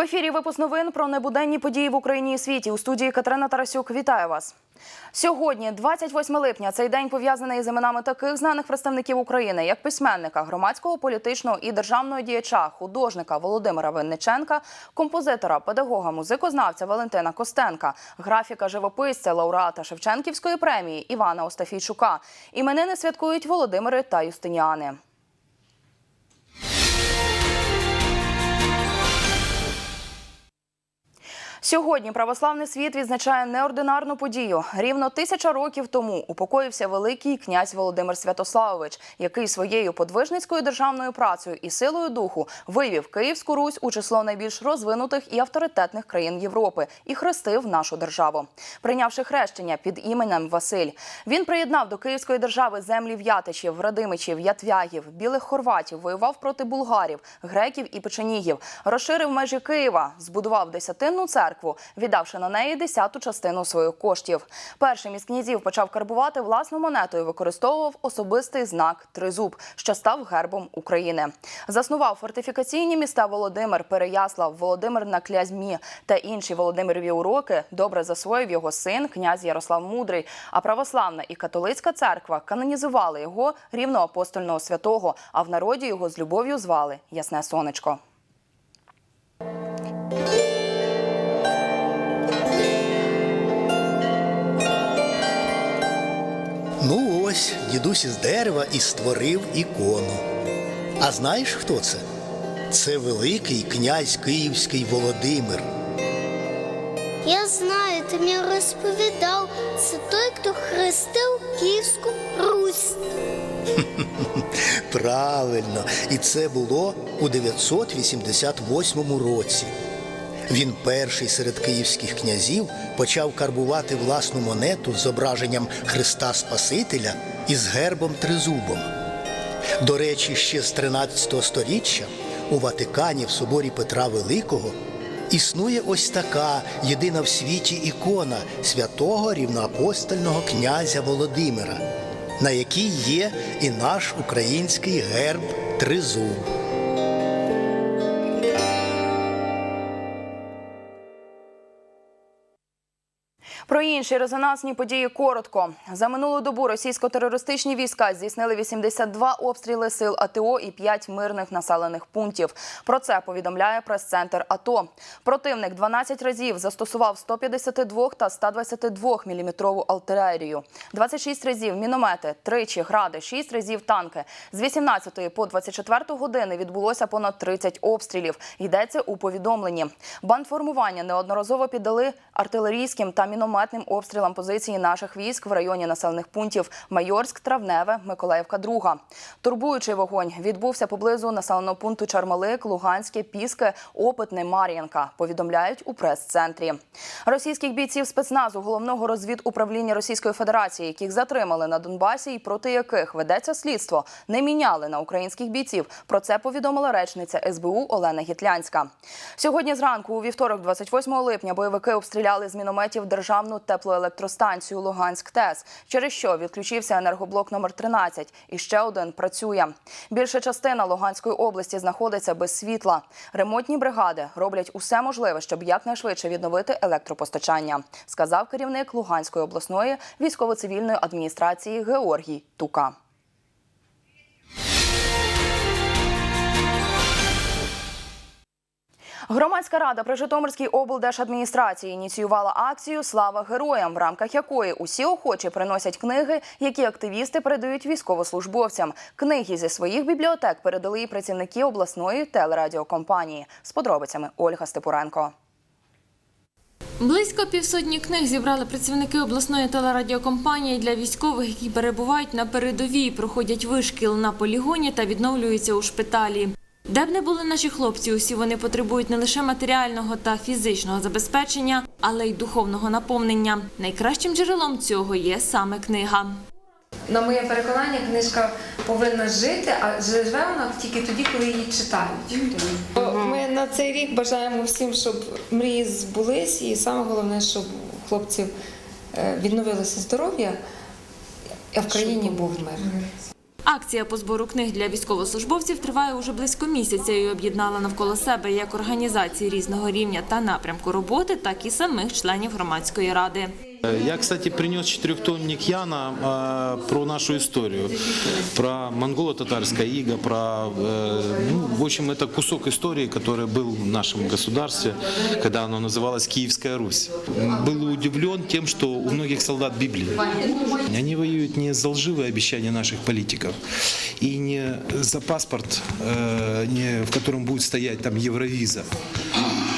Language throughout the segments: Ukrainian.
ефірі випуск новин про небуденні події в Україні і світі. У студії Катерина Тарасюк. Вітаю вас. Сьогодні, 28 липня, цей день пов'язаний з іменами таких знаних представників України, як письменника, громадського, політичного і державного діяча, художника Володимира Винниченка, композитора, педагога, музикознавця Валентина Костенка, графіка, живописця, лауреата Шевченківської премії Івана Остафійчука. Іменини святкують Володимири та Юстиніани. Сьогодні православний світ відзначає неординарну подію. Рівно тисяча років тому упокоївся великий князь Володимир Святославович, який своєю подвижницькою державною працею і силою духу вивів Київську Русь у число найбільш розвинутих і авторитетних країн Європи і хрестив нашу державу, прийнявши хрещення під іменем Василь. Він приєднав до Київської держави землі в'ятичів, радимичів, ятвягів, білих хорватів, воював проти булгарів, греків і печенігів, розширив межі Києва, збудував десятинну церкву, віддавши на неї десяту частину своїх коштів. Першим із князів почав карбувати власну монету і використовував особистий знак тризуб, що став гербом України. Заснував фортифікаційні міста Володимир, Переяслав, Володимир на Клязьмі та інші Володимирові уроки добре засвоїв його син, князь Ярослав Мудрий. А православна і католицька церква канонізували його рівноапостольного святого, а в народі його з любов'ю звали Ясне Сонечко. Ну ось, дідусь із дерева і створив ікону. А знаєш, хто це? Це великий князь Київський Володимир. Я знаю, ти мені розповідав, це той, хто хрестив Київську Русь. Правильно, і це було у 988 році. Він перший серед київських князів почав карбувати власну монету з зображенням Христа Спасителя із гербом тризубом. До речі, ще з 13 століття у Ватикані в соборі Петра Великого існує ось така єдина в світі ікона святого рівноапостольного князя Володимира, на якій є і наш український герб Тризуб. Про інші резонансні події коротко. За минулу добу російсько-терористичні війська здійснили 82 обстріли сил АТО і 5 мирних населених пунктів. Про це повідомляє прес-центр АТО. Противник 12 разів застосував 152 та 122 міліметрову артилерію, 26 разів міномети, тричі гради, 6 разів танки. З 18 по 24 години відбулося понад 30 обстрілів. Йдеться у повідомленні. Бандформування неодноразово піддали артилерійським та мінометним обстрілам позиції наших військ в районі населених пунктів Майорськ, Травневе, Миколаївка, Друга. Турбуючий вогонь відбувся поблизу населеного пункту Чармалик, Луганське, Піске, Опитне, Мар'їнка. Повідомляють у прес-центрі. Російських бійців спецназу головного розвідуправління Російської Федерації, яких затримали на Донбасі і проти яких ведеться слідство, не міняли на українських бійців. Про це повідомила речниця СБУ Олена Гітлянська. Сьогодні зранку, у вівторок, 28 липня, бойовики обстріляли з мінометів державну теплоелектростанцію Луганськ ТЕС, через що відключився енергоблок номер 13 і ще один працює. Більша частина Луганської області знаходиться без світла. Ремонтні бригади роблять усе можливе, щоб якнайшвидше відновити електропостачання, сказав керівник Луганської обласної військово-цивільної адміністрації Георгій Тука. Громадська рада при Житомирській облдержадміністрації ініціювала акцію Слава героям, в рамках якої усі охочі приносять книги, які активісти передають військовослужбовцям. Книги зі своїх бібліотек передали і працівники обласної телерадіокомпанії. З подробицями Ольга Степуренко. Близько півсотні книг зібрали працівники обласної телерадіокомпанії для військових, які перебувають на передовій, проходять вишкіл на полігоні та відновлюються у шпиталі. Де б не були наші хлопці, усі вони потребують не лише матеріального та фізичного забезпечення, але й духовного наповнення. Найкращим джерелом цього є саме книга. На моє переконання, книжка повинна жити, а живе вона тільки тоді, коли її читають. Ми на цей рік бажаємо всім, щоб мрії збулись, і саме головне, щоб у хлопців е, відновилося здоров'я, а в країні був мир. Акція по збору книг для військовослужбовців триває уже близько місяця і об'єднала навколо себе як організації різного рівня та напрямку роботи, так і самих членів громадської ради. Я, кстати, принес четырехтонник Яна э, про нашу историю, про монголо-татарское иго, про, э, ну, в общем, это кусок истории, который был в нашем государстве, когда оно называлось Киевская Русь. Был удивлен тем, что у многих солдат Библии. Они воюют не за лживые обещания наших политиков и не за паспорт, э, не, в котором будет стоять там Евровиза.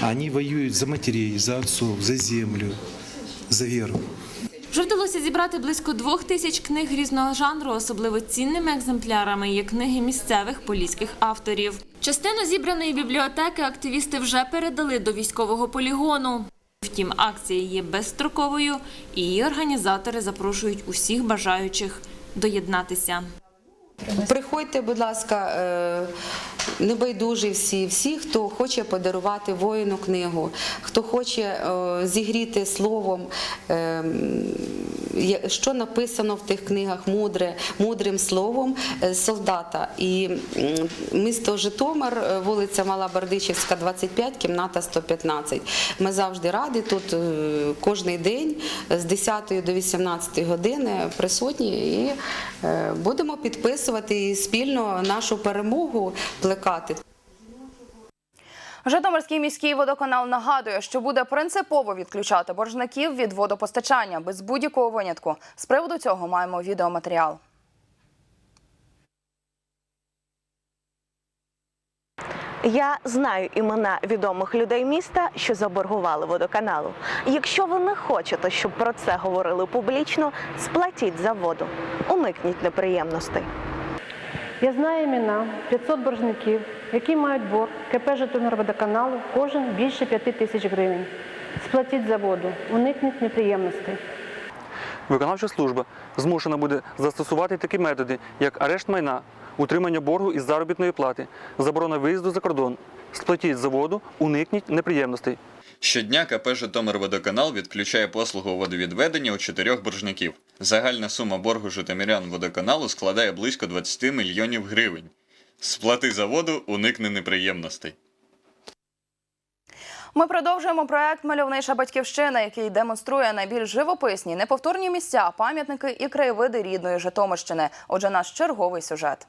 Они воюют за матерей, за отцов, за землю, за веру. Вже вдалося зібрати близько двох тисяч книг різного жанру. Особливо цінними екземплярами є книги місцевих поліських авторів. Частину зібраної бібліотеки активісти вже передали до військового полігону. Втім, акція є безстроковою, і її організатори запрошують усіх бажаючих доєднатися. Приходьте, будь ласка, е, небайдужі всі, всі, хто хоче подарувати воїну книгу, хто хоче е, зігріти словом, е, що написано в тих книгах мудре, мудрим словом е, солдата. І місто Житомир, вулиця Мала Бердичівська, 25, кімната 115. Ми завжди раді тут кожний день з 10 до 18 години присутні і будемо підписувати спільно нашу перемогу плекати. Житомирський міський водоканал нагадує, що буде принципово відключати боржників від водопостачання без будь-якого винятку. З приводу цього маємо відеоматеріал. Я знаю імена відомих людей міста, що заборгували водоканалу. Якщо ви не хочете, щоб про це говорили публічно, сплатіть за воду. Уникніть неприємностей. Я знаю імена 500 боржників, які мають борг КП Житомирводоканалу кожен більше 5 тисяч гривень. Сплатіть за воду, уникніть неприємностей. Виконавча служба змушена буде застосувати такі методи, як арешт майна, утримання боргу із заробітної плати, заборона виїзду за кордон. Сплатіть за воду, уникніть неприємностей. Щодня КП «Житомирводоканал» відключає послугу водовідведення у чотирьох боржників. Загальна сума боргу житомирян водоканалу складає близько 20 мільйонів гривень. Сплати за воду, уникни неприємностей. Ми продовжуємо проект Мальовнича батьківщина, який демонструє найбільш живописні, неповторні місця, пам'ятники і краєвиди рідної Житомирщини. Отже, наш черговий сюжет.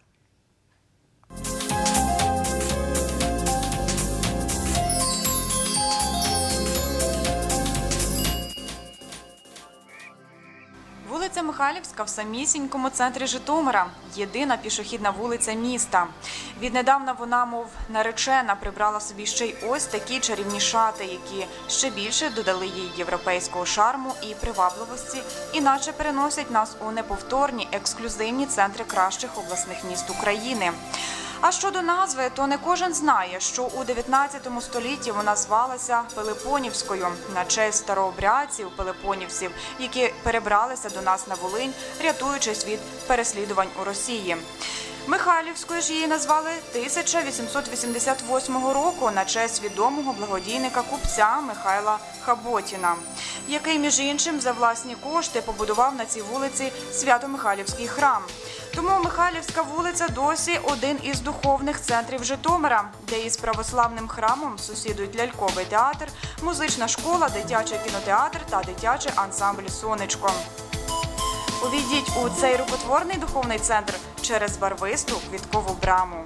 Михайлівська в самісінькому центрі Житомира. Єдина пішохідна вулиця міста. Віднедавна вона, мов наречена, прибрала собі ще й ось такі чарівні шати, які ще більше додали їй європейського шарму і привабливості, іначе переносять нас у неповторні ексклюзивні центри кращих обласних міст України. А щодо назви, то не кожен знає, що у 19 столітті вона звалася Пелепонівською на честь старообрядців Пелепонівців, які перебралися до нас на Волинь, рятуючись від переслідувань у Росії. Михайлівською ж її назвали 1888 року на честь відомого благодійника купця Михайла Хаботіна, який, між іншим, за власні кошти побудував на цій вулиці Свято-Михайлівський храм. Тому Михайлівська вулиця досі один із духовних центрів Житомира, де із православним храмом сусідують ляльковий театр, музична школа, дитячий кінотеатр та дитячий ансамбль Сонечко. Увійдіть у цей рукотворний духовний центр через барвисту квіткову браму.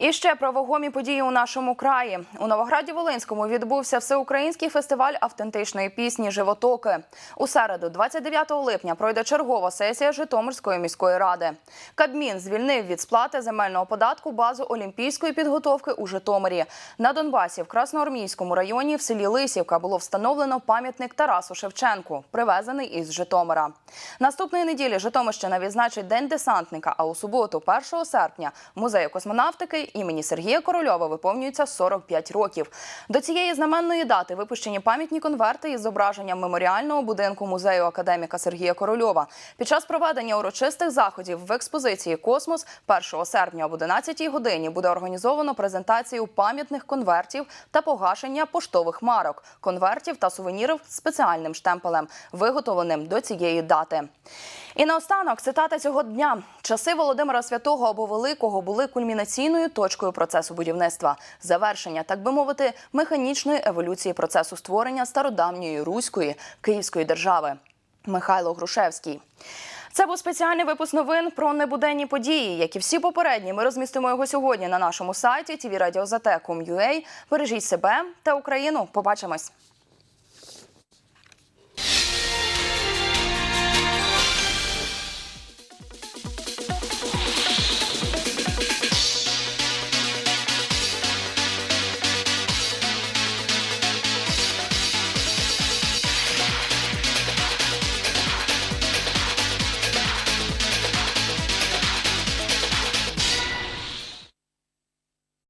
І ще про вагомі події у нашому краї. У Новограді Волинському відбувся всеукраїнський фестиваль автентичної пісні Животоки. У середу, 29 липня, пройде чергова сесія Житомирської міської ради. Кабмін звільнив від сплати земельного податку базу олімпійської підготовки у Житомирі. На Донбасі в Красноармійському районі в селі Лисівка було встановлено пам'ятник Тарасу Шевченку, привезений із Житомира. Наступної неділі Житомирщина відзначить День десантника. А у суботу, 1 серпня, музею космонавтики імені Сергія Корольова виповнюється 45 років. До цієї знаменної дати випущені пам'ятні конверти із зображенням меморіального будинку музею академіка Сергія Корольова. Під час проведення урочистих заходів в експозиції Космос 1 серпня об 11 годині буде організовано презентацію пам'ятних конвертів та погашення поштових марок, конвертів та сувенірів спеціальним штемпелем, виготовленим до цієї дати. І наостанок цитата цього дня: часи Володимира Святого або Великого були кульмінаційною точкою процесу будівництва, завершення, так би мовити, механічної еволюції процесу створення стародавньої руської київської держави. Михайло Грушевський. Це був спеціальний випуск новин про небуденні події. Як і всі попередні, ми розмістимо його сьогодні на нашому сайті tvradio.zt.com.ua. Бережіть себе та Україну. Побачимось.